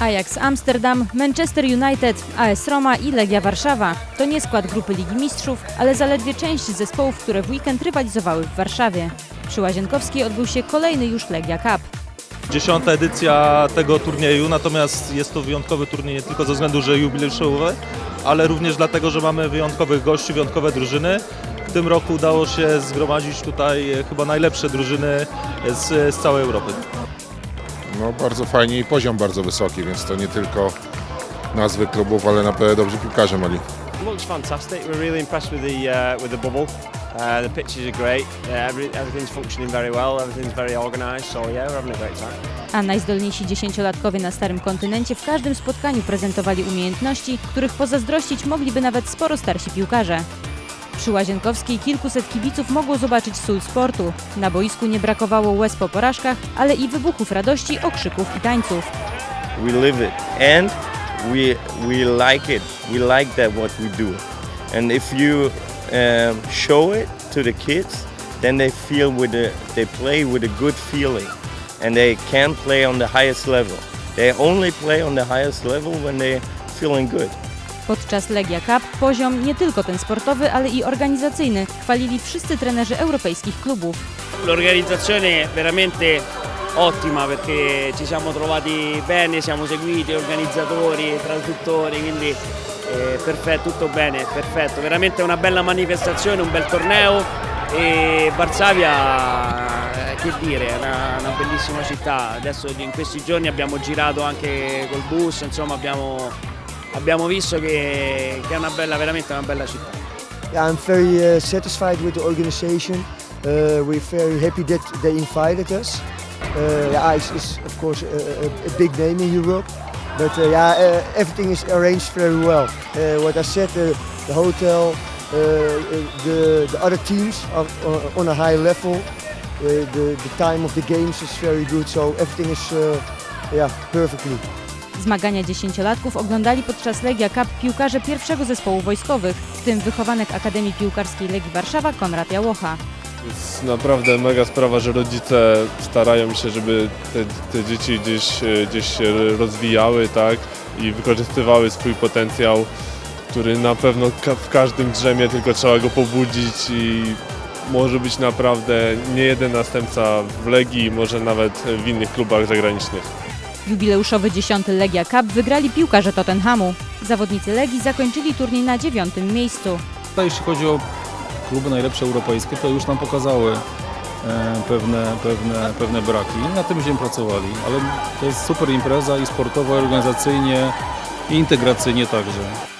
Ajax Amsterdam, Manchester United, AS Roma i Legia Warszawa. To nie skład grupy Ligi Mistrzów, ale zaledwie część zespołów, które w weekend rywalizowały w Warszawie. Przy Łazienkowskiej odbył się kolejny już Legia Cup. Dziesiąta edycja tego turnieju, natomiast jest to wyjątkowy turniej nie tylko ze względu, że jubileuszowy, ale również dlatego, że mamy wyjątkowych gości, wyjątkowe drużyny. W tym roku udało się zgromadzić tutaj chyba najlepsze drużyny z, z całej Europy. No bardzo fajnie i poziom bardzo wysoki, więc to nie tylko nazwy klubów, ale naprawdę dobrzy piłkarze mali. looks fantastic. We're really impressed with the uh, with the bubble. Uh, the pitches are great. Uh, every, everything's functioning very well. Everything's very organised. So yeah, we're having a great time. A najzdolniejsi dziesięciolatkowie na Starym Kontynencie w każdym spotkaniu prezentowali umiejętności, których pozazdrościć mogliby nawet sporo starsi piłkarze. Przy Łazienkowskiej kilkuset kibiców mogło zobaczyć sól sportu. Na boisku nie brakowało łez po porażkach, ale i wybuchów radości, okrzyków i tańców. we live it. And we we like it. We like that what we do. And if you um, show it to the kids then they feel with the they play with a good feeling. And they can play on the highest level. They only play on the highest level when they're feeling good Podczas Legia Cup poziom nie tylko ten sportowy, ale i organizacyjny chwalili wszyscy trenerzy europejskich klubów. L'organizzazione veramente ottima perché ci siamo trovati bene, siamo seguiti, organizzatori, traduttori, quindi eh, perfetto, tutto bene, perfetto. Veramente una bella manifestazione, un bel torneo e Varsavia, eh, che dire, è una, una bellissima città. Adesso in questi giorni abbiamo girato anche col bus, insomma abbiamo, abbiamo visto che, che è una bella, veramente una bella città. I'm very uh, satisfied with the organization. Uh, we're very happy that they invited us. Uh, yeah, it's, of course a, a, big name in Europe, but uh, yeah, uh, everything is arranged very well. Uh, what I said, uh, the hotel, uh, the, the other teams are uh, on a high level. Uh, the, the time of the games is very good, so everything is uh, yeah, perfectly. Zmagania dziesięciolatków oglądali podczas Legia Cup piłkarze pierwszego zespołu wojskowych, w tym wychowanek Akademii Piłkarskiej Legii Warszawa Konrad Jałocha. jest naprawdę mega sprawa, że rodzice starają się, żeby te, te dzieci gdzieś, e, gdzieś się rozwijały, tak, i wykorzystywały swój potencjał, który na pewno w każdym drzemie, tylko trzeba go pobudzić i może być naprawdę nie jeden następca w Legii, może nawet w innych klubach zagranicznych. Jubileuszowy dziesiąty Legia Cup wygrali piłkarze Tottenhamu. Zawodnicy Legii zakończyli turniej na dziewiątym miejscu. Tutaj jeśli chodzi o kluby najlepsze europejskie, to już nam pokazały e, pewne, pewne, pewne braki na tym będziemy pracowali, ale to jest super impreza i sportowo, organizacyjnie, i integracyjnie także.